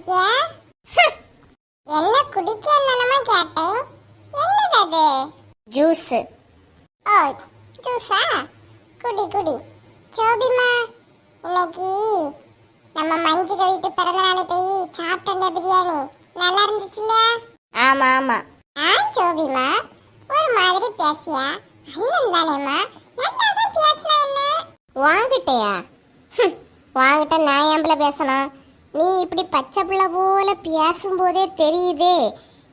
இருக்கியா என்ன குடிக்க என்னமா கேட்டேன். என்னது அது? ஜூஸ். ஓ ஜூஸா? குடி குடி. சோபிமா இன்னைக்கு நம்ம மஞ்சுக வீட்டு பிறந்த நாள் போய் சாப்பிட்டல பிரியாணி. நல்லா இருந்துச்சுல்ல? ஆமா ஆமா. ஆ சோபிமா ஒரு மாதிரி பேசியா? அண்ணன் தானேம்மா. நல்லா தான் பேசினா என்ன? வாங்கிட்டயா வாங்கிட்ட நான் ஏம்பல பேசணும்? நீ இப்படி பச்சை பிள்ளை போல பேசும்போதே தெரியுதே.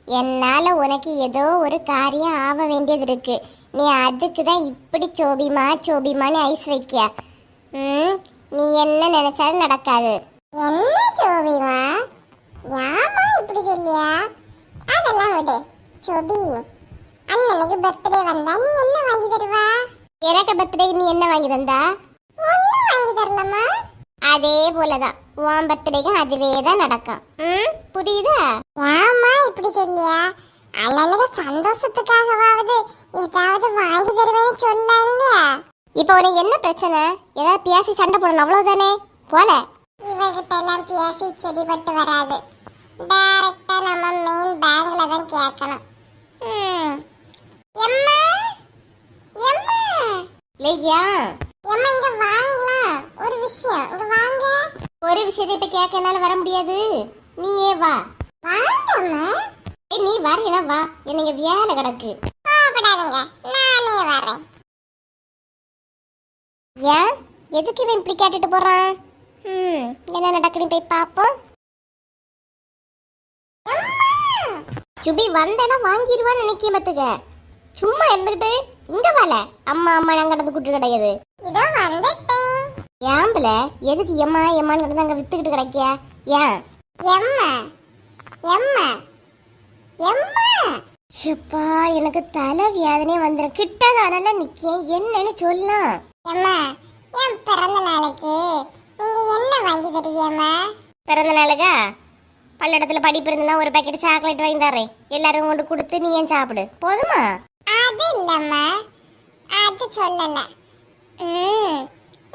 என்னால உனக்கு ஏதோ ஒரு காரியம் ஆக வேண்டியது இருக்கு. நீ அதுக்கு தான் இப்படி சோபிமா சோபிமான்னு ஐஸ் வைக்க ம் நீ என்ன நினைச்சாலும் நடக்காது. என்ன சோபிமா? யாமா இப்படி சொல்லியா? அதெல்லாம் விடு. சோபி அண்ணனுக்கு பர்த்டே வந்தா நீ என்ன வாங்கி தருவா? எனக்கு பர்த்டே நீ என்ன வாங்கி தந்தா? ஒன்னும் வாங்கி தரலமா அதே போலதான். உன் பர்த்டேக்கு அதுவே தான் நடக்கும். ம்? புரியுதா? ஏமா இப்படி சொல்லியா? அண்ணனுக்கு சந்தோஷத்துக்காகவாவது ஏதாவது வாங்கி தருவேன்னு சொல்ல இல்லையா? இப்போ உனக்கு என்ன பிரச்சனை? ஏதாவது பேசி சண்டை போடணும் அவ்வளவுதானே? போல. இவகிட்ட எல்லாம் பேசி செடிபட்டு வராது. டைரக்டா நம்ம மெயின் பேங்க்ல தான் கேட்கணும். எம்மா? எம்மா? இல்லையா எம்மா இங்க வாங்கலாம் ஒரு விஷயம் இங்க வாங்க. ஒரு விஷயத்தை இப்ப கேட்க என்னால வர முடியாது. நீயே வா. வாங்கம்மா ஏய், நீ வரேனா வா. எனக்கு வேலை கிடக்கு. கோபப்படாதுங்க நானே வரேன். ஏன்? எதுக்கு இவன் இப்படி கேட்டுட்டு போறான்? ம் என்ன நடக்குன்னு போய் பார்ப்போம் சுபி வந்தேன்னா வாங்கிடுவான்னு நினைக்க பத்துக்க. சும்மா இருந்துகிட்டு இங்க வாழ அம்மா அம்மா நான் கடந்து கூட்டு கிடையாது இதோ வந்துட்டேன் ஏம்பல? எதுக்கு எம்மா எம்மான்னு கிடந்து அங்க வித்துக்கிட்டு கிடைக்கியா? ஏன்? எம்மா. எம்மா. எம்மா. ஷப்பா எனக்கு தலை வியாதனே வந்துடும் கிட்டதானல நிக்கேன் என்னன்னு சொல்லலாம். எம்மா என் பிறந்த நாளுக்கு? நீங்க என்ன வாங்கி தருவியம்மா பிறந்த நாளுக்கா? பல்லடத்துல படிப்பு இருந்தா ஒரு பாக்கெட் சாக்லேட் வாங்கி தரேன் எல்லாரும் கொண்டு கொடுத்து நீ ஏன் சாப்பிடு? போதுமா? அது இல்லம்மா. அது சொல்லல. ம்.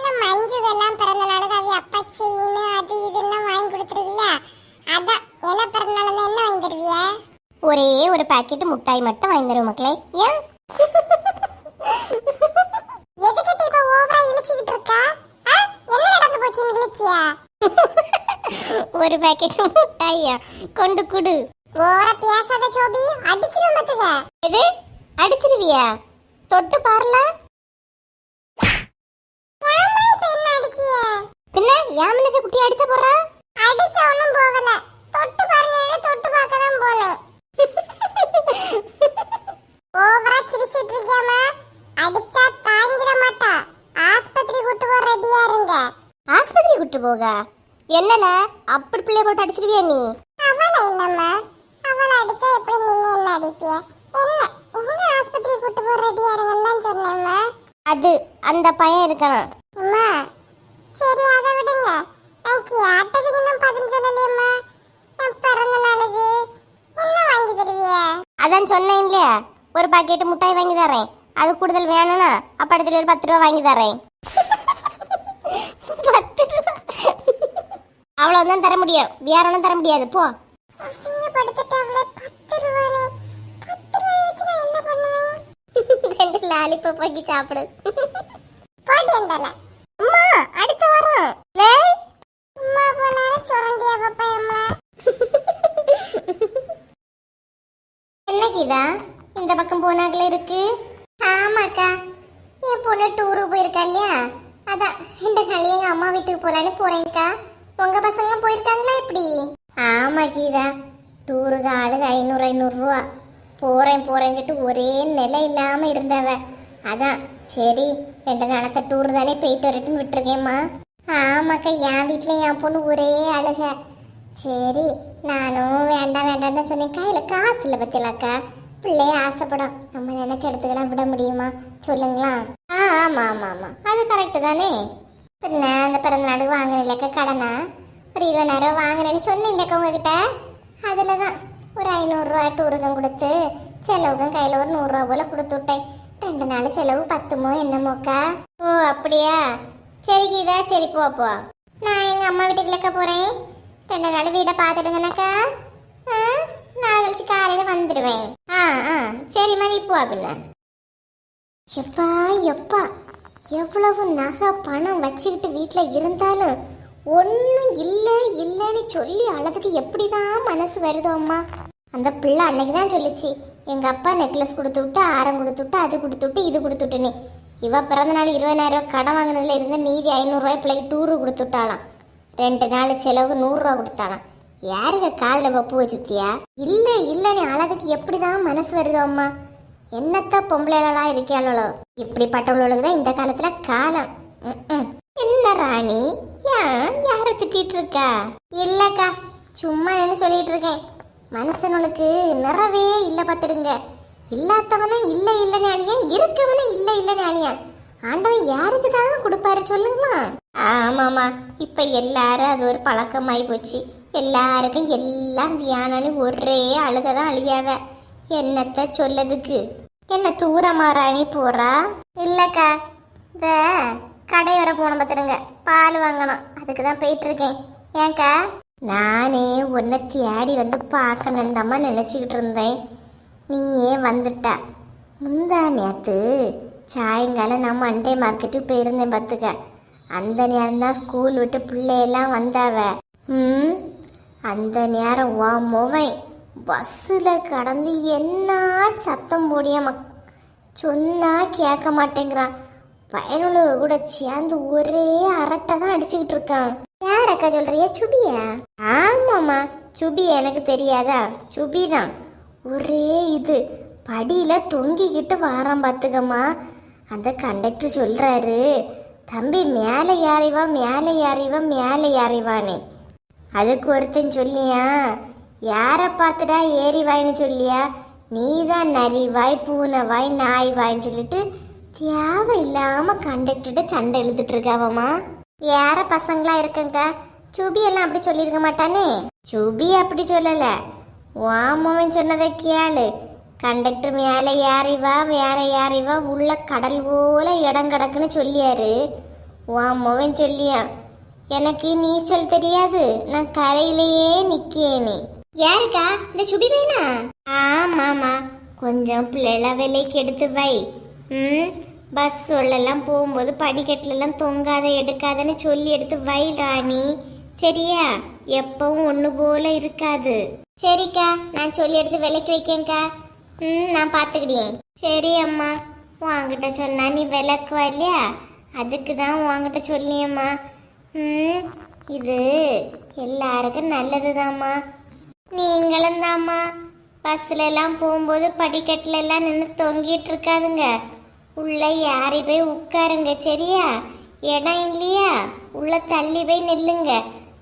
இந்த மஞ்சுவெல்லாம் பிறந்த நாளுக்கு அவ அப்பா செயின் அது இதெல்லாம் வாங்கி கொடுத்துருவியா? அதான் என்ன பிறந்த நாள் என்ன வாங்கி தருவிய? ஒரே ஒரு பாக்கெட் முட்டாய் மட்டும் வாங்கி தருவோம் மக்களே. ஏன்? எதுக்கிட்ட இப்ப ஓவரா இழிச்சுக்கிட்டு இருக்கா? என்ன நடந்து போச்சு இழிச்சியா? ஒரு பாக்கெட் முட்டாயா? கொண்டு குடு. ஓவரா பேசாத சோபி அடிச்சிரும் பாத்துக்க எது? அடிச்சிருவியா? தொட்டு பாருல. பின்ன ஏன் மனுஷ குட்டி அடிச்ச போறா? அடிச்ச ஒண்ணும் போகல. தொட்டு பாருங்க தொட்டு பார்க்க தான் போனேன் ஓவரா சிரிச்சிட்டு இருக்கியாமா அடிச்சா தாங்கிட மாட்டா. ஆஸ்பத்திரி கூட்டு போற ரெடியா இருங்க. ஆஸ்பத்திரி கூட்டு போக? என்னல? அப்படி பிள்ளைய போட்டு அடிச்சிருவியா நீ? அவளை இல்லம்மா. அவளை அடிச்சா எப்படி நீங்க என்ன அடிப்பிய என்ன? என்ன ஆஸ்பத்திரி கூட்டு போற ரெடியா இருங்கன்னு தான் சொன்னேம்மா. அது அந்த பையன் இருக்கணும். அம்மா சரி அதை விடுங்க. நான் கேட்டதுக்கு இன்னும் பதில் சொல்லலையம்மா. என் பிறந்த நாளுக்கு என்ன வாங்கி தருவிய? அதான் சொன்னேன் இல்லையா? ஒரு பாக்கெட் முட்டாய் வாங்கி தரேன் அது கூடுதல் வேணும்னா அப்பா எடுத்துட்டு ஒரு பத்து ரூபா வாங்கி தரேன் பத்து ரூபா. அவ்வளவுதான் தர முடியும். வேற ஒன்றும் தர முடியாது. போ. அசிங்கப்படுத்திட்டாங்களே பத்து ரூபானே. ரெண்டு லாலிபப் வாங்கி சாப்பிடு. போட்டி இருந்தால அம்மா அடிச்சு வரோம். லேய். அம்மா போனால சுரண்டியா பாப்பா அம்மா என்னைக்குதா? இந்த பக்கம் போனாங்களே இருக்கு? ஆமாக்கா. என் பொண்ணு டூரு போயிருக்கா இல்லையா? அதான் ரெண்டு நாள் எங்க அம்மா வீட்டுக்கு போலான்னு போறேன்க்கா. உங்க பசங்க போயிருக்காங்களா எப்படி? ஆமா கீதா. டூருக்கு ஆளுக்கு ஐநூறு ஐநூறுரூவா போகிறேன் போகிறேன்னு சொல்லிட்டு ஒரே நிலை இல்லாமல் இருந்தவ. அதான் சரி ரெண்டு நாளத்த டூர் தானே போயிட்டு வரட்டுன்னு விட்டுருக்கேம்மா. ஆமாக்கா என் வீட்டில் என் பொண்ணு ஒரே அழுக. சரி நானும் வேண்டாம் வேண்டாம்னு சொன்னேன் கையில் காசு இல்லை பற்றியலாக்கா பிள்ளைய ஆசைப்படும். நம்ம நினைச்ச இடத்துக்கெல்லாம் விட முடியுமா? சொல்லுங்களா? ஆ ஆமாம் ஆமாம் ஆமாம் அது கரெக்டு தானே. பின்ன அந்த பிறந்த நாள் வாங்கினேன்லக்கா கடனா? ஒரு இருபதாயிரம் வாங்கினேன்னு சொன்னேன்லக்கா உங்ககிட்ட? அதில் தான் ஒரு ஐநூறுரூவா டூருக்கும் கொடுத்து செலவுக்கும் கையில் ஒரு நூறுரூவா போல் கொடுத்து விட்டேன். ரெண்டு நாள் செலவு பத்துமோ என்னமோக்கா? ஓ அப்படியா? சரி கீதா சரி போ போ. நான் எங்கள் அம்மா வீட்டுக்குள்ளக்க போகிறேன் ரெண்டு நாள் வீடை பார்த்துடுங்கனாக்கா. ஆ, நாளை கழிச்சு காலையில் வந்துடுவேன். ஆ ஆ சரிம்மா நீ போ அப்படின்னா எப்பா எப்பா எவ்வளவு நகை பணம் வச்சுக்கிட்டு வீட்டில் இருந்தாலும் ஒன்றும் இல்லை இல்லைன்னு சொல்லி அழதுக்கு எப்படி தான் மனசு வருதோ அம்மா? அந்த பிள்ளை அன்னைக்கு தான் சொல்லிச்சு எங்கள் அப்பா நெக்லஸ் கொடுத்து விட்டு ஆரம் கொடுத்து விட்டு அது கொடுத்து விட்டு இது கொடுத்து விட்டுன்னு. இவ பிறந்த நாள் இருபதாயிரம் ரூபா கடன் வாங்கினதுல இருந்து மீதி ஐநூறுரூவாய் பிள்ளைக்கு டூரு கொடுத்து விட்டாலாம் ரெண்டு நாள் செலவுக்கு நூறுரூவா கொடுத்தாலாம் யாருங்க காதில் பப்பு வச்சுத்தியா இல்லை இல்லை நீ அழகுக்கு எப்படி தான் மனசு வருதோ அம்மா? என்னத்த பொம்பளைகளா இருக்காளோ இப்படிப்பட்டவங்களுக்கு தான் இந்த காலத்தில் காலம். ம் என்ன ராணி? ஏன் யார திட்டிட்டு இருக்கா இல்லக்கா சும்மா என்ன சொல்லிட்டு இருக்கேன் மனுஷனுக்கு நிறவே இல்லை பார்த்துடுங்க இல்லாதவனும் இல்லை இல்லைன்னு அழியன் இருக்கவனும் இல்லை இல்லைன்னு அழியன் ஆண்டவன் யாருக்கு தான் கொடுப்பாரு சொல்லுங்களா? ஆமாமா இப்ப எல்லாரும் அது ஒரு பழக்கமாயி போச்சு. எல்லாருக்கும் எல்லாம் வியானன்னு ஒரே அழுகதான் அழியாவ. என்னத்த சொல்லதுக்கு? என்ன தூரமா ராணி போறா? இல்லக்கா இந்த கடை வர போன பார்த்துருங்க பால் வாங்கணும். அதுக்கு தான் போயிட்டுருக்கேன். ஏன்க்கா நானே உன்னை தேடி வந்து பார்க்கணுன்னு தாம்மா நினச்சிக்கிட்டு இருந்தேன். நீயே வந்துட்ட. முந்தா நேற்று சாயங்காலம் நான் மண்டே மார்க்கெட்டுக்கு போயிருந்தேன் பார்த்துக்க. அந்த நேரம் தான் ஸ்கூல் விட்டு பிள்ளையெல்லாம் வந்தாவ. ம்? அந்த நேரம் வா முவன். பஸ்ஸில் கடந்து என்ன சத்தம் போடியாம சொன்னா கேட்க மாட்டேங்கிறான். பயனுள்ள கூட சேர்ந்து ஒரே அரட்டை தான் அடிச்சுக்கிட்டு இருக்கான். யார் அக்கா சொல்றியா? சுபியா? ஆமாம்மா சுபி எனக்கு தெரியாதா? சுபி தான் ஒரே இது படியில் தொங்கிக்கிட்டு வாரம் பார்த்துக்கம்மா அந்த கண்டக்டர் சொல்கிறாரு தம்பி மேலே யாரைவா மேலே யாரைவா மேலே யாரைவானே அதுக்கு ஒருத்தன் சொல்லியா யாரை பார்த்துடா ஏறி சொல்லியா? நீ தான் நரி வாய் பூனை வாய் நாய் வாய்ன்னு சொல்லிட்டு தேவையில்லாம கண்டக்டர்கிட்ட சண்டை எழுதிட்டு இருக்காவம்மா. வேற பசங்களா இருக்குங்க. சுபி எல்லாம் அப்படி சொல்லியிருக்க மாட்டானே. சுபி அப்படி சொல்லல. வாமவன் சொன்னதை கேளு. கண்டக்டர் மேலே ஏறிவா மேலே ஏறி வா உள்ள கடல் போல இடம் கிடக்குன்னு சொல்லியாரு. வாமவன் சொல்லியா எனக்கு நீச்சல் தெரியாது. நான் கரையிலேயே நிக்கேனே. யாருக்கா? இந்த சுபி பையனா? ஆமாமா கொஞ்சம் பிள்ளை விலைக்கு எடுத்து வை. ம்? பஸ் உள்ளெல்லாம் போகும்போது படிக்கட்டுலலாம் தொங்காத எடுக்காதன்னு சொல்லி எடுத்து வை ராணி. சரியா? எப்பவும் ஒன்று போல இருக்காது. சரிக்கா நான் சொல்லி எடுத்து விலைக்கு வைக்கேங்க்கா ம் நான் பார்த்துக்கிட்டேன் சரி அம்மா உங்ககிட்ட சொன்னா நீ விளக்குவா இல்லையா? அதுக்கு தான் உங்ககிட்ட சொல்லியம்மா. ம் இது எல்லாருக்கும் நல்லதுதாம்மா. நீங்களும் தாம்மா பஸ்ல எல்லாம் போகும்போது படிக்கட்டுல எல்லாம் நின்று தொங்கிட்டு இருக்காதுங்க. உள்ளே யாரி போய் உட்காருங்க சரியா? இடம் இல்லையா? உள்ள தள்ளி போய் நில்லுங்க.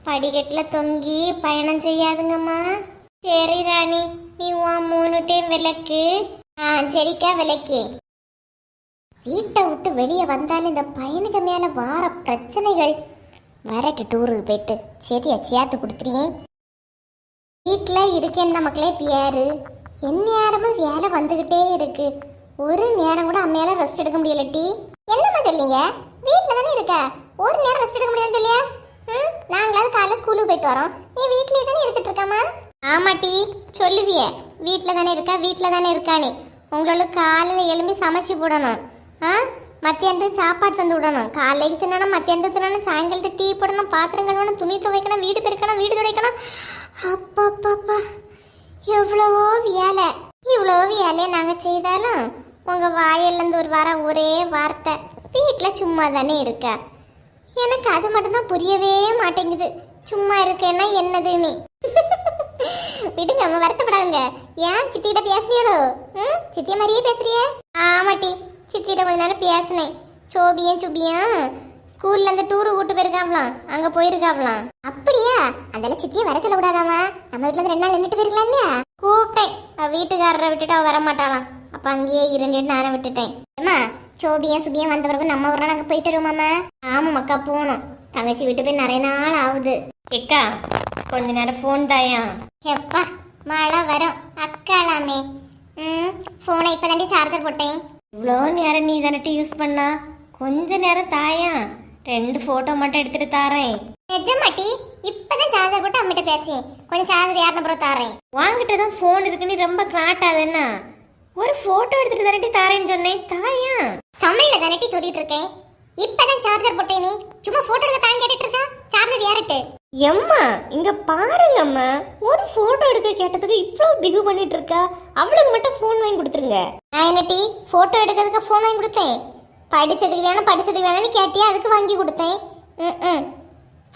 படிக்கட்டில் தொங்கி பயணம் செய்யாதுங்கம்மா. சரி ராணி நீ உன் மூணு டைம் விளக்கு. ஆ சரிக்கா விளக்கி. வீட்டை விட்டு வெளியே வந்தாலும் இந்த பையனுக்கு மேலே வார பிரச்சனைகள். வரட்டு டூருக்கு போயிட்டு. சரியா சேர்த்து கொடுத்துறீங்க வீட்டில் இருக்கேன் மக்களே பியாரு என் நேரமும் வேலை வந்துக்கிட்டே இருக்குது ஒரு நேரம் கூட அம்மையால ரெஸ்ட் எடுக்க முடியல டி. என்னம்மா சொல்றீங்க? வீட்டில் தானே இருக்க? ஒரு நேரம் ரெஸ்ட் எடுக்க முடியாதுன்னு சொல்லியா? ம்? நாங்களாவது காலைல ஸ்கூலுக்கு போயிட்டு வரோம். நீ வீட்லயே தானே இருந்துட்டு இருக்கமா ஆமா டி. சொல்லுவிய. வீட்டில் தானே இருக்கா? வீட்டில் தானே இருக்கானே. உங்களுக்கு காலையில் எலும்பி சமைச்சு போடணும். ஆ? மத்தியானத்துக்கு சாப்பாடு தந்து விடணும். காலைக்கு தின்னணும் மத்தியானத்துக்கு தின்னணும் சாயங்காலத்து டீ போடணும் பாத்திரம் கழுவணும் துணி துவைக்கணும் வீடு பெருக்கணும் வீடு துடைக்கணும். அப்பா எவ்வளவோ வேலை. இவ்வளோ வேலையை நாங்கள் செய்தாலும் உங்கள் வாயிலேருந்து ஒரு வர ஒரே வார்த்தை. வீட்டில் சும்மா தானே இருக்க? எனக்கு அது மட்டும்தான் புரியவே மாட்டேங்குது. சும்மா இருக்கேன்னா என்னதுன்னு. விடுங்க அம்மா வருத்தப்படாதுங்க. ஏன் சித்திகிட்ட பேசுனீங்களோ ம் சித்திய மாதிரியே பேசுறியே? ஆமாட்டி சித்திகிட்ட கொஞ்ச நேரம் பேசினேன். சோபியும் சுபியும் ஸ்கூல்ல இருந்து டூரு கூட்டு போயிருக்காங்களாம். அங்க போயிருக்காங்களாம். அப்படியா? அதெல்லாம் சித்தியை வர சொல்லக்கூடாதாமா நம்ம வீட்டுல இருந்து ரெண்டு நாள் நின்றுட்டு போயிருக்கலாம் இல்லையா கூப்பிட்டேன் வீட்டுக்காரரை விட்டுட்டு அவ வர மாட்டாளாம் அப்ப அங்கேயே இருந்துட்டு நானும் விட்டுட்டேன். அம்மா சோபியும் சுபியும் வந்த பிறகு நம்ம ஒரு நாள் அங்க போயிட்டு வருவோமாமா ஆமா மக்கா போகணும். தங்கச்சி விட்டு போய் நிறைய நாள் ஆகுது. எக்கா கொஞ்ச நேரம் ஃபோன் தாயா? எப்பா மழை வரும். அக்காலாமே. ம் ஃபோனை இப்போ சார்ஜர் போட்டேன். இவ்வளோ நேரம் நீ தானட்டு யூஸ் பண்ணா? கொஞ்ச நேரம் தாயா? ரெண்டு ஃபோட்டோ மட்டும் எடுத்துட்டு தாரேன். நிஜமாட்டி இப்போ இப்பதான் சார்ஜர் போட்டு அம்மிட்ட பேசி கொஞ்சம் சார்ஜர் யாருன்னு அப்புறம் தாரேன். வாங்கிட்ட தான் ஃபோன் இருக்குன்னு ரொம்ப காட்டாது என்ன? ஒரு ஃபோட்டோ எடுத்துட்டு தானட்டி தாரேன்னு சொன்னேன். தாயா? தமிழ்ல தானட்டி சொல்லிட்டு இருக்கேன் இப்பதான் சார்ஜர் போட்டேன். நீ சும்மா போட்டோ எடுக்க தான் கேட்டுட்டு இருக்கா? சார்ஜர் யாரட்டு எம்மா இங்க பாருங்கம்மா ஒரு ஃபோட்டோ எடுக்க கேட்டதுக்கு இவ்வளோ பிகு பண்ணிட்டு இருக்கா? அவளுக்கு மட்டும் ஃபோன் வாங்கி கொடுத்துருங்க. நான் என்னட்டி போட்டோ எடுக்கிறதுக்கு ஃபோன் வாங்கி கொடுத்தேன். படிச்சதுக்கு வேணும் படிச்சதுக்கு வேணும்னு கேட்டியா? அதுக்கு வாங்கி கொடுத்தேன். ம்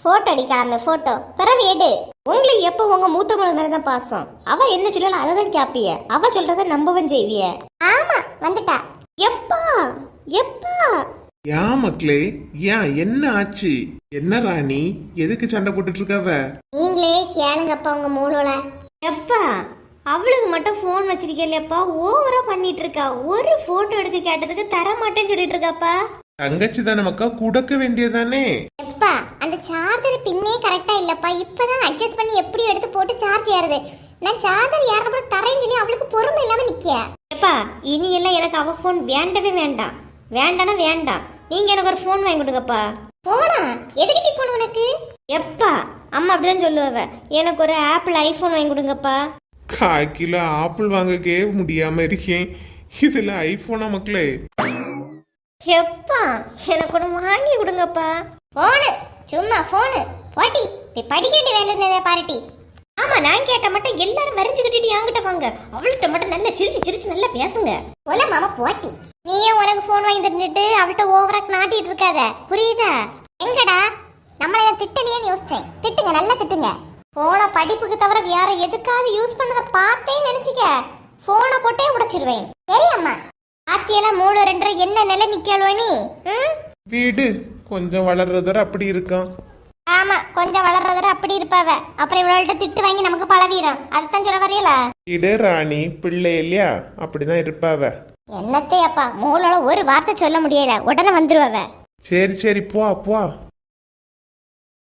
போட்டோ அடிக்கலாமே போட்டோ பிறகு எடு. உங்களுக்கு எப்போ உங்க மூத்த மகள் மேல தான் பாசம்? அவ என்ன சொல்லலாம் அதை தான் கேப்பிய. அவ சொல்றத நம்பவும் செய்விய. ஆமா வந்துட்டா. எப்பா எப்பா? ஏன் மக்களே ஏன் என்ன ஆச்சு? என்ன ராணி? எதுக்கு சண்டை போட்டுட்டு இருக்காவ நீங்களே கேளுங்கப்பா உங்க மூளோல. எப்பா அவளுக்கு மட்டும் ஃபோன் வச்சிருக்கேன்லப்பா ஓவரா பண்ணிட்டு இருக்கா ஒரு போட்டோ எடுக்க கேட்டதுக்கு தர மாட்டேன்னு சொல்லிட்டு இருக்காப்பா தங்கச்சி தானே மக்கா? குடக்க வேண்டியதானே எப்பா அந்த சார்ஜர் பின்னே கரெக்டா இல்லப்பா. இப்பதான் அட்ஜஸ்ட் பண்ணி எப்படி எடுத்து போட்டு சார்ஜ் ஏறுது. நான் சார்ஜர் ஏறப்பறம் தரேன்னு சொல்லி அவளுக்கு பொறுமை இல்லாம நிக்க எப்பா இனி எல்லாம் எனக்கு அவ ஃபோன் வேண்டவே வேண்டாம். வேண்டானா வேண்டாம். நீங்க எனக்கு ஒரு ஃபோன் வாங்கி கொடுங்கப்பா. போனா? எதுக்கிட்டி போன் உனக்கு? எப்பா அம்மா அப்படிதான் சொல்லுவாவ. எனக்கு ஒரு ஆப்பிள் ஐபோன் வாங்கி கொடுங்கப்பா. கால் கிலோ ஆப்பிள் வாங்கக்கே முடியாம இருக்கேன். இதுல ஐபோனா மக்களே? எப்பா எனக்கு ஒன்று வாங்கி கொடுங்கப்பா. போனு சும்மா போனு போட்டி போய் படிக்க வேண்டிய வேலை இருந்ததே பாருட்டி. ஆமா நான் கேட்ட மட்டும் எல்லாரும் வரைஞ்சு கட்டிட்டு என்கிட்ட வாங்க. அவள்கிட்ட மட்டும் நல்லா சிரிச்சு சிரிச்சு நல்லா பேசுங்க. போல மாமா போட்டி. நீயும் உனக்கு போன் வாங்கி தந்துட்டு அவள்கிட்ட ஓவரா நாட்டிட்டு இருக்காத. புரியுதா? எங்கடா? நம்மள திட்டலையேன்னு யோசிச்சேன். திட்டுங்க நல்லா திட்டுங்க. போன படிப்புக்கு தவிர வேற எதுக்காவது யூஸ் பண்ணத பார்த்தேன்னு நினைச்சுக்க. போனை போட்டே உடைச்சிருவேன். சரி அம்மா. ஆத்தியெல்லாம் மூணு ரெண்டரை என்ன நிலை நிக்கலோ நீ? ம்? வீடு. கொஞ்சம் வளர்றதோட அப்படி இருக்கான் ஆமா கொஞ்சம் வளர்றதோட அப்படி இருப்பாவ. அப்புறம் இவ்வளோட்ட திட்டு வாங்கி நமக்கு பழவீரம். அதுதான் சொல்ல வரையல வீடு ராணி பிள்ளை இல்லையா? அப்படிதான் இருப்பாவ. என்னத்தே அப்பா மூளோல ஒரு வார்த்தை சொல்ல முடியல. உடனே வந்துருவவ. சரி சரி போ போ.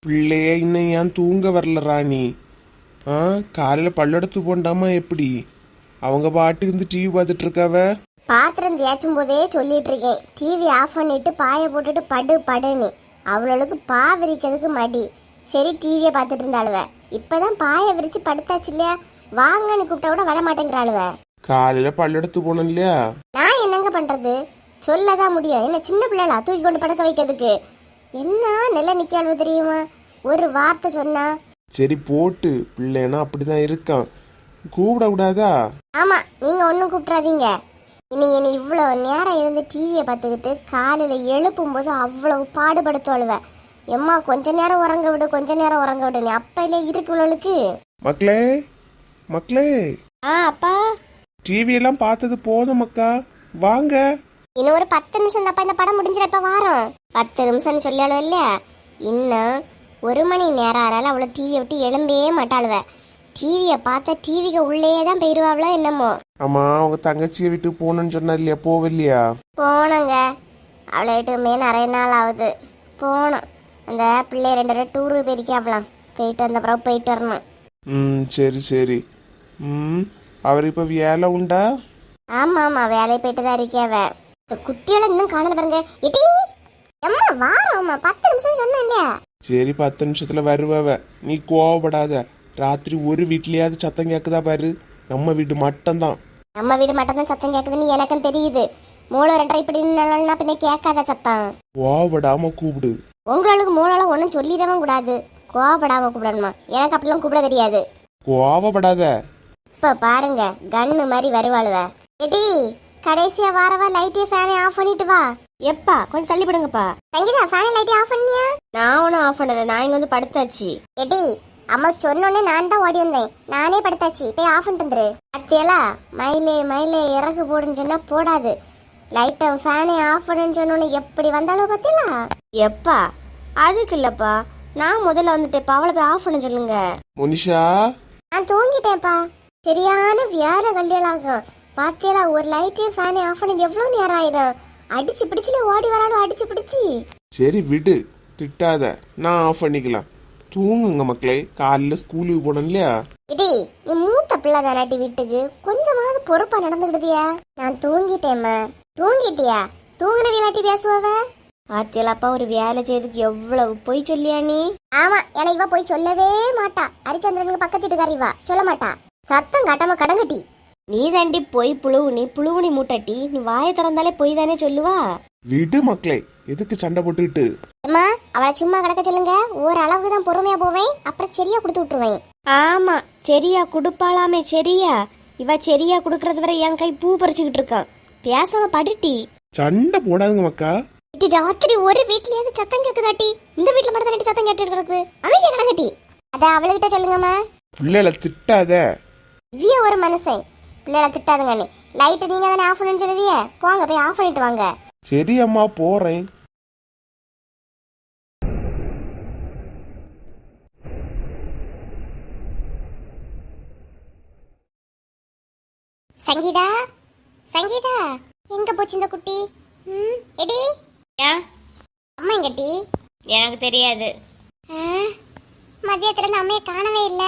பிள்ளைய இன்னும் ஏன் தூங்க வரல ராணி? ஆ காலையில பல்லெடுத்து போண்டாமா எப்படி? அவங்க பாட்டுக்கு இருந்து டிவி பார்த்துட்டு இருக்காவ? பாத்திரம் தேய்ச்சும் போதே சொல்லிட்டு இருக்கேன் டிவி ஆஃப் பண்ணிட்டு பாயை போட்டுட்டு படு படுன்னு. அவளுக்கு பா விரிக்கிறதுக்கு மடி. சரி டிவியை பார்த்துட்டு இருந்தாளுவ. இப்பதான் பாயை விரிச்சு படுத்தாச்சு இல்லையா? வாங்கன்னு கூப்பிட்டா கூட வர மாட்டேங்கிறாளுவ. காலையில பல்லெடுத்து போனோம் இல்லையா? நான் என்னங்க பண்றது? சொல்லதான் முடியும். என்ன சின்ன பிள்ளைகளா? தூக்கி கொண்டு படுக்க வைக்கிறதுக்கு. என்ன நில நிக்காளுவ தெரியுமா? ஒரு வார்த்தை சொன்னா. சரி போட்டு. பிள்ளைனா அப்படிதான் இருக்கான். கூப்பிட கூடாதா ஆமா நீங்க ஒன்றும் கூப்பிட்றாதீங்க. இனி இனி இவ்வளோ நேரம் இருந்து டிவியை பார்த்துக்கிட்டு காலையில் எழுப்பும்போது அவ்வளவு பாடுபடுத்துவழுவ எம்மா கொஞ்ச நேரம் உறங்க விடு கொஞ்ச நேரம் உறங்க விடு. நீ அப்பையிலே இருக்கு இவளுக்கு மக்களே மக்களே. ஆ அப்பா. டிவி எல்லாம் பார்த்தது போதும் மக்கா. வாங்க. இன்னும் ஒரு பத்து நிமிஷம் தப்பா இந்த படம் முடிஞ்சிட இப்ப வாரம். பத்து நிமிஷம்னு சொல்லியாலும் இல்லையா? இன்னும் ஒரு மணி நேரம் ஆனாலும் அவளை டிவியை விட்டு எழும்பவே மாட்டாளுவ டிவியை பார்த்தா டிவிக்கு உள்ளே தான் போயிருவாங்களோ என்னமோ. ஆமா அவங்க தங்கச்சியை விட்டு போகணும்னு சொன்னா இல்லையா? போவில்லையா போனோங்க. அவளை விட்டுமே நிறைய நாள் ஆகுது. போனோம் அந்த பிள்ளை ரெண்டு பேரும் டூருக்கு போயிருக்காவலாம் போயிட்டு வந்த பிறகு போயிட்டு வரணும். ம் சரி சரி. ம் அவர் இப்போ வேலை உண்டா? ஆமா ஆமா. வேலையை போயிட்டு தான் இருக்கியாவ இந்த குட்டியோட இன்னும் காணல பாருங்க. எட்டி! அம்மா. வாரோம்மா பத்து நிமிஷம் சொன்னேன் இல்லையா? சரி பத்து நிமிஷத்துல வருவவ நீ கோவப்படாத. ராத்திரி ஒரு வீட்லயாவது சத்தம் கேக்குதா பாரு. நம்ம வீட்டு மட்டும்தான். நம்ம வீடு மட்டும் தான் சத்தம் கேட்குதுன்னு எனக்கும் தெரியுது. மூளை ரெண்டரை இப்படி நின்னாலும் பின்ன கேட்காத சத்தம். கோவப்படாம கூப்பிடு. உங்களுக்கு மூளால ஒன்றும் சொல்லிடவும் கூடாது. கோவப்படாம கூப்பிடணுமா? எனக்கு அப்படிலாம் கூப்பிட தெரியாது. கோவப்படாத. இப்போ பாருங்க கன்னு மாதிரி வருவாளுவ. எடி கடைசியா வாரவா லைட்டே ஃபேனை ஆஃப் பண்ணிட்டு வா. எப்பா கொஞ்சம் தள்ளி விடுங்கப்பா சங்கீதா ஃபேனை லைட்டே ஆஃப் பண்ணியா? நான் ஒன்றும் ஆஃப் பண்ணல நான் இங்க வந்து படுத்தாச்சு. எடி அம்மா சொன்னோடனே நான் தான் ஓடி வந்தேன். நானே படுத்தாச்சு. போய் ஆஃப் பண்ணிட்டு வந்துரு. அத்தியலா மயிலே மயிலே இறகு போடுன்னு சொன்னா போடாது. லைட்டை ஃபேனை ஆஃப் பண்ணுன்னு சொன்னோன்னு எப்படி வந்தாலும் பார்த்தீங்களா எப்பா? அதுக்கு இல்லப்பா. நான் முதல்ல வந்துட்டேப்பா அவளை போய் ஆஃப் பண்ண சொல்லுங்க. முனிஷா? நான் தூங்கிட்டேன்ப்பா. சரியான வியாழ கல்யாணம் பாத்தியலா ஒரு லைட்டையும் ஃபேனை ஆஃப் பண்ணது எவ்வளோ நேரம் ஆயிரும்? அடிச்சு பிடிச்சுல ஓடி வராலும் அடிச்சு பிடிச்சி. சரி விடு. திட்டாத. நான் ஆஃப் பண்ணிக்கலாம். தூங்குங்க மக்களே காலையில ஸ்கூலுக்கு போனோம் இல்லையா இடி நீ மூத்த பிள்ளை தானாட்டி வீட்டுக்கு? கொஞ்சமாவது பொறுப்பா நடந்துக்கிடுதியா? நான் தூங்கிட்டேம்மா. தூங்கிட்டியா? தூங்குன விளையாட்டி பேசுவவ? பாத்தியலாப்பா ஒரு வேலை செய்யறதுக்கு எவ்வளவு பொய் சொல்லியா நீ? ஆமா ஏன்னா இவ போய் சொல்லவே மாட்டா. ஹரிச்சந்திரனுக்கு பக்கத்து வீட்டுக்காரி இவா. சொல்ல மாட்டா. சத்தம் காட்டாம கடங்கட்டி. நீ தாண்டி போய் புழுவுனி புழுவுனி மூட்டட்டி. நீ வாயை திறந்தாலே பொய் தானே சொல்லுவா? விடு மக்களே எதுக்கு சண்டை போட்டுக்கிட்டு? அம்மா அவளை சும்மா கிடக்க சொல்லுங்க. ஒரு அளவுக்கு தான் பொறுமையா போவேன் அப்புறம் சரியா கொடுத்து விட்டுருவேன். ஆமா சரியா குடுப்பாளாமே சரியா. இவ சரியா குடுக்கறது வரை என் கை பூ பறிச்சுக்கிட்டு இருக்கான் பேசாம படுட்டி சண்டை போடாதுங்க மக்கா. ராத்திரி ஒரு வீட்லயாவது சத்தம் கேக்குதாட்டி இந்த வீட்ல மட்டும் தான் சத்தம் கேட்டு இருக்கிறது? அமைதியா கடங்கட்டி அத அவளுகிட்ட சொல்லுங்கம்மா. பிள்ளைகளை திட்டாத. இவ்விய ஒரு மனுஷன். பிள்ளைகளை திட்டாதுங்க நீ. லைட்டை நீங்க தானே ஆஃப் பண்ணு சொல்லுவிய போங்க போய் ஆஃப் பண்ணிட்டு வாங்க. சரி அம்மா போறேன். சங்கீதா சங்கீதா எங்க போச்சு இந்த குட்டி? ம் எடி. ஏன் அம்மா எங்கட்டி எனக்கு தெரியாது. ஆ, மதியத்துல இருந்து அம்மையை காணவே இல்ல.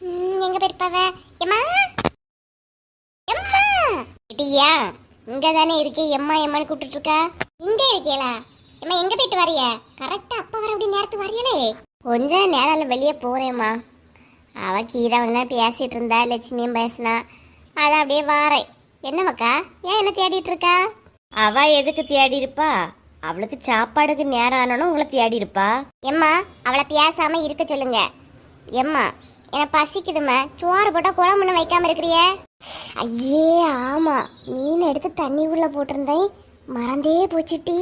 ம், எங்க போயிருப்பாவ? எம்மா எம்மா இட்டியா இங்கே தானே இருக்கே எம்மா எம்மான்னு கூப்பிட்டு இருக்கா இங்கே இருக்கீங்களா எம்மா எங்கே போயிட்டு வரைய? கரெக்டாக அப்பா வர அப்படி நேரத்துக்கு வரையலே கொஞ்ச நேரம் வெளியே போகிறேம்மா அவ கீதா வந்து பேசிகிட்டு இருந்தா லட்சுமியும் பேசினா. அதான் அப்படியே வாரேன் என்ன மக்கா ஏன் என்ன தேடிட்டு இருக்கா அவ எதுக்கு தேடி இருப்பா அவளுக்கு சாப்பாடுக்கு நேரம் ஆனோன்னு உங்களை தேடி இருப்பா எம்மா அவளை பேசாம இருக்க சொல்லுங்க. எம்மா எனக்கு பசிக்குதும்மா. சோறு போட்டால் குழம்புன்னு வைக்காம இருக்கிறியே. ஐயே ஆமா. மீன் எடுத்து தண்ணி உள்ள போட்டிருந்தேன். மறந்தே போச்சுட்டி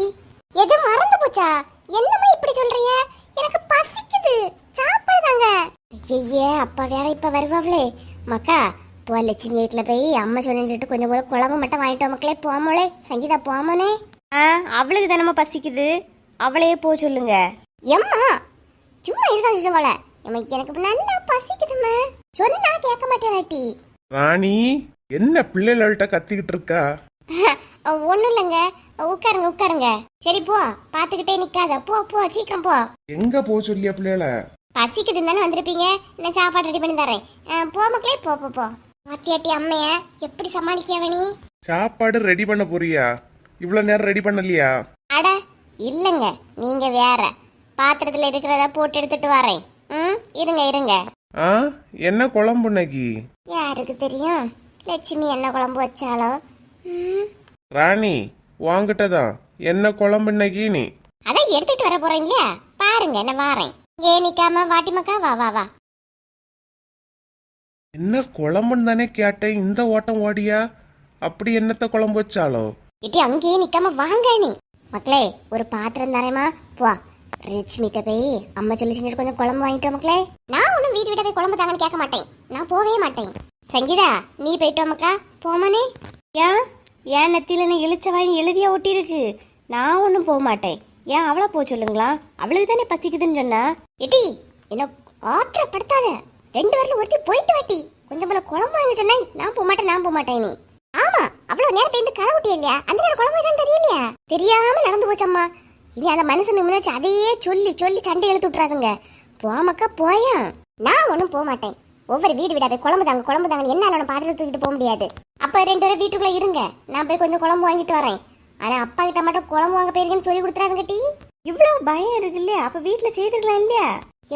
எது மறந்து போச்சா? என்னம்மா இப்படி சொல்றிய? எனக்கு பசிக்குது. சாப்பிடுதாங்க. ஐயே அப்பா வேற இப்ப வருவாங்களே மக்கா போ லட்சுமி வீட்டுல போய் அம்மா சொல்லிட்டு கொஞ்சம் போல குழம்பு மட்டும் வாங்கிட்டு மக்களே. போமோளே சங்கீதா போமோனே ஆ அவளுக்கு தானம்மா பசிக்குது. அவளையே போ சொல்லுங்க. எம்மா சும்மா இருக்காது சொல்லுங்கள எனக்கு நல்லா பசிக்குதும்மா. சொன்னா கேட்க மாட்டேன் ராணி என்ன பிள்ளைகள்கிட்ட கத்திக்கிட்டு இருக்கா ஒண்ணும் இல்லைங்க. உட்காருங்க உட்காருங்க. சரி போ. பாத்துக்கிட்டே நிக்காத. போ போ சீக்கிரம் போ. எங்க போ சொல்லியா பிள்ளைகள? பசிக்குதுன்னு தானே வந்திருப்பீங்க? நான் சாப்பாடு ரெடி பண்ணி தரேன். போ மக்களே. போ போ போ. பாத்தியாட்டி அம்மைய எப்படி சமாளிக்க நீ? சாப்பாடு ரெடி பண்ண போறியா? இவ்வளவு நேரம் ரெடி பண்ணலையா? அட இல்லைங்க. நீங்க வேற. பாத்திரத்துல இருக்கிறத போட்டு எடுத்துட்டு வரேன். ம் இருங்க இருங்க. ஆ என்ன குழம்பு இன்னைக்கு? யாருக்கு தெரியும்? லட்சுமி என்ன குழம்பு வச்சாலோ ராணி வாங்கிட்ட தான் என்ன குழம்பு இன்னைக்கு நீ? அதான் எடுத்துட்டு வர இல்லையா? பாருங்க நான் வாரேன். ஏ நிக்காம வாட்டி மக்கா வா வா வா. என்ன குழம்புன்னு தானே கேட்டேன் இந்த ஓட்டம் ஓடியா? அப்படி என்னத்த குழம்பு வச்சாலோ இட்டி அங்கேயே நிக்காம வாங்க நீ. மக்களே ஒரு பாத்திரம் தரேமா போ. ரிச் மீட்ட போய் அம்மா சொல்லி செஞ்சுட்டு கொஞ்சம் குழம்பு வாங்கிட்டு மக்களே. நான் ஒன்றும் வீட்டு விட்ட போய் குழம்பு தாங்கன்னு கேட்க மாட்டேன். நான் போவே மாட்டேன். சங்கீதா நீ போயிட்டு மக்கா போமானே ஏன்? ஏன் நெத்தியில நான் இழிச்ச வாங்கி எழுதியா ஒட்டியிருக்கு? நான் ஒன்றும் போக மாட்டேன். ஏன் அவளை போக சொல்லுங்களா? அவளுக்கு தானே பசிக்குதுன்னு சொன்னா? இட்டி என்ன ஆத்திரப்படுத்தாத. ரெண்டு பேர்ல ஒருத்தி போயிட்டு வாட்டி கொஞ்சம் போல குழம்பு வாங்க சொன்னேன் நான் போக மாட்டேன் நான் போக மாட்டேன் நீ. ஆமா அவ்வளவு நேரம் பேருந்து கதை விட்டியா இல்லையா? அந்த நேரம் குழம்பு வைக்கணும்னு தெரியலையா தெரியாம நடந்து போச்சம்மா இனி அந்த மனுஷன் முன்னாடி அதையே சொல்லி சொல்லி சண்டை இழுத்து விட்றாதுங்க போமக்கா போயா? நான் ஒன்றும் போக மாட்டேன் ஒவ்வொரு வீடு விடாது குழம்பு தாங்க குழம்பு தாங்க என்ன அவனை பாத்திரத்தை தூக்கிட்டு போக முடியாது. அப்போ ரெண்டு பேரும் வீட்டுக்குள்ள இருங்க. நான் போய் கொஞ்சம் குழம்பு வாங்கிட்டு வரேன். ஆனால் அப்பா கிட்ட மட்டும் குழம்பு வாங்க போயிருக்கேன்னு சொல்லி கொடுத்துறாங்க டீ. இவ்வளோ பயம் இருக்கு இல்லையா? அப்போ வீட்டில் செய்திருக்கலாம் இல்லையா?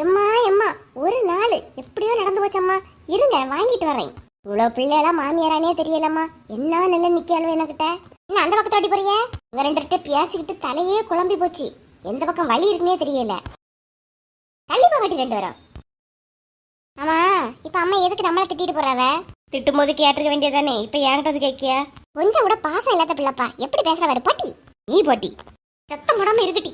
எம்மா எம்மா ஒரு நாள் எப்படியோ நடந்து போச்சம்மா. இருங்க வாங்கிட்டு வரேன். இவ்வளோ பிள்ளையெல்லாம் மாமியாரானே தெரியலம்மா. என்ன நல்ல நிக்காளோ என்கிட்ட என்ன அந்த பக்கத்தை ஓட்டி போறிய இவங்க ரெண்டு பேசிக்கிட்டு தலையே குழம்பி போச்சு. எந்த பக்கம் வழி இருக்குன்னே தெரியல. தள்ளி போகாட்டி ரெண்டு பேரும். ஆமா இப்ப அம்மா எதுக்கு நம்மள திட்டிட்டு போறாவ? திட்டும் போது கேட்டிருக்க வேண்டியதானே இப்ப என்கிட்ட வந்து கேட்கியா? கொஞ்சம் கூட பாசம் இல்லாத பிள்ளைப்பா. எப்படி பேசுறவாரு பாட்டி. நீ போட்டி. சத்தம் போடாம இருக்கட்டி.